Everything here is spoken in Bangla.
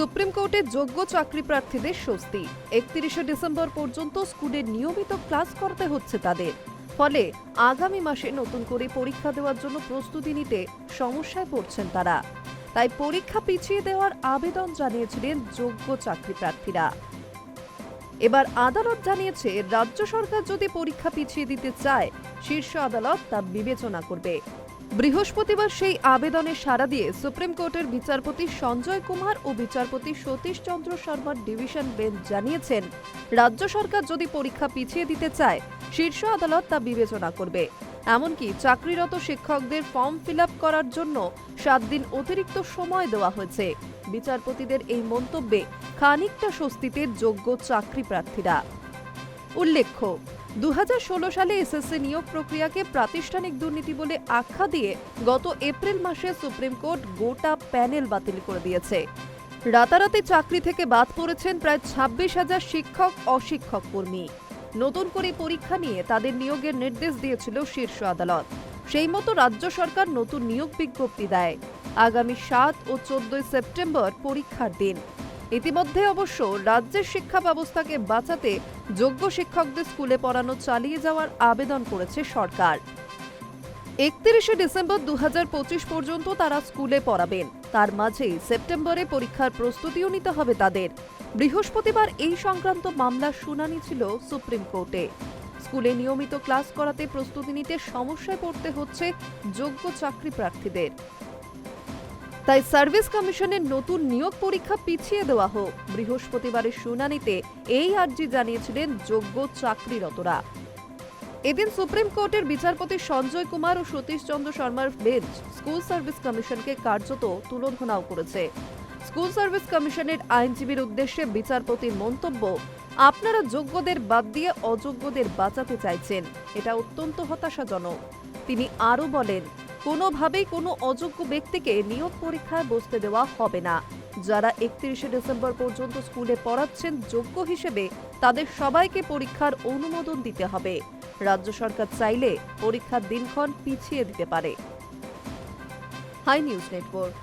সুপ্রিম কোর্টে যোগ্য চাকরি প্রার্থীদের স্বস্তি। একত্রিশে ডিসেম্বর পর্যন্ত স্কুলে নিয়মিত ক্লাস করতে হচ্ছে তাদের। ফলে আগামী মাসে নতুন করে পরীক্ষা দেওয়ার জন্য প্রস্তুতি নিতে সমস্যায় পড়ছেন তারা। তাই পরীক্ষা পিছিয়ে দেওয়ার আবেদন জানিয়েছিলেন যোগ্য চাকরি প্রার্থীরা। এবার আদালত জানিয়েছে, রাজ্য সরকার যদি পরীক্ষা পিছিয়ে দিতে চায়, শীর্ষ আদালত তা বিবেচনা করবে। বৃহস্পতিবার সেই আবেদনে সাড়া দিয়ে সুপ্রিম কোর্টের বিচারপতি সঞ্জয় কুমার ও বিচারপতি সতীশ চন্দ্র শর্মার ডিভিশন বেঞ্চ জানিয়েছেন, রাজ্য সরকার যদি পরীক্ষা পিছিয়ে দিতে চায়, শীর্ষ আদালত তা বিবেচনা করবে। এমনকি চাকরিরত শিক্ষকদের ফর্ম ফিল করার জন্য সাত দিন অতিরিক্ত সময় দেওয়া হয়েছে। বিচারপতিদের এই মন্তব্যে খানিকটা স্বস্তিতে যোগ্য চাকরি প্রার্থীরা। উল্লেখ্য দুহাজার ষোলো সালে এসএসসি নিয়োগ প্রক্রিয়াকে প্রাতিষ্ঠানিক দুর্নীতি বলে আখ্যা দিয়ে গত এপ্রিল মাসে সুপ্রিম কোর্ট গোটা প্যানেল বাতিল করে দিয়েছে। রাতারাতি চাকরি থেকে বাদ পড়েছেন প্রায় ছাব্বিশ হাজার শিক্ষক, অশিক্ষক কর্মী। নতুন করে পরীক্ষা নিয়ে তাদের নিয়োগের নির্দেশ দিয়েছিল শীর্ষ আদালত। সেই মতো রাজ্য সরকার নতুন নিয়োগ বিজ্ঞপ্তি দেয়। আগামী সাত ও চোদ্দই সেপ্টেম্বর পরীক্ষার দিন। ইতিমধ্যে অবশ্য রাজ্যের শিক্ষা ব্যবস্থাকে বাঁচাতে যোগ্য শিক্ষকদের স্কুলে পড়ানো চালিয়ে যাওয়ার আবেদন করেছে সরকার। একত্রিশে ডিসেম্বর দুহাজার পঁচিশ পর্যন্ত তারা স্কুলে পড়াবেন। তার মাঝেই সেপ্টেম্বরে পরীক্ষার প্রস্তুতিও নিতে হবে তাদের। বৃহস্পতিবার এই সংক্রান্ত মামলার শুনানি ছিল সুপ্রিম কোর্টে। স্কুলে নিয়মিত ক্লাস করাতে প্রস্তুতি নিতে সমস্যায় পড়তে হচ্ছে যোগ্য চাকরি প্রার্থীদের। তাই সার্ভিস কমিশনের নতুন নিয়োগ পরীক্ষা পিছিয়ে দেওয়া হোক। বৃহস্পতিবারের শুনানিতে এই আর্জি জানিয়েছিলেন যোগ্য চাকরিরতরা। এদিন সুপ্রিম কোর্টের বিচারপতি সঞ্জয় কুমার ও সতীশ চন্দ্র শর্মার বেঞ্চ স্কুল সার্ভিস কমিশনকে কার্যত তুলোধনাও করেছে। স্কুল সার্ভিস কমিশনের আইনজীবীর উদ্দেশ্যে বিচারপতির মন্তব্য, আপনারা যোগ্যদের বাদ দিয়ে অযোগ্যদের বাঁচাতে চাইছেন। এটা অত্যন্ত হতাশাজনক। তিনি আরও বলেন কোনোভাবেই কোনো অযোগ্য ব্যক্তিকে নিয়োগ পরীক্ষায় বসতে দেওয়া হবে না। যারা একত্রিশে ডিসেম্বর পর্যন্ত স্কুলে পড়াচ্ছেন যোগ্য হিসেবে তাদের সবাইকে পরীক্ষার অনুমোদন দিতে হবে। রাজ্য সরকার চাইলে পরীক্ষার দিনক্ষণ পিছিয়ে দিতে পারে। Hi news network.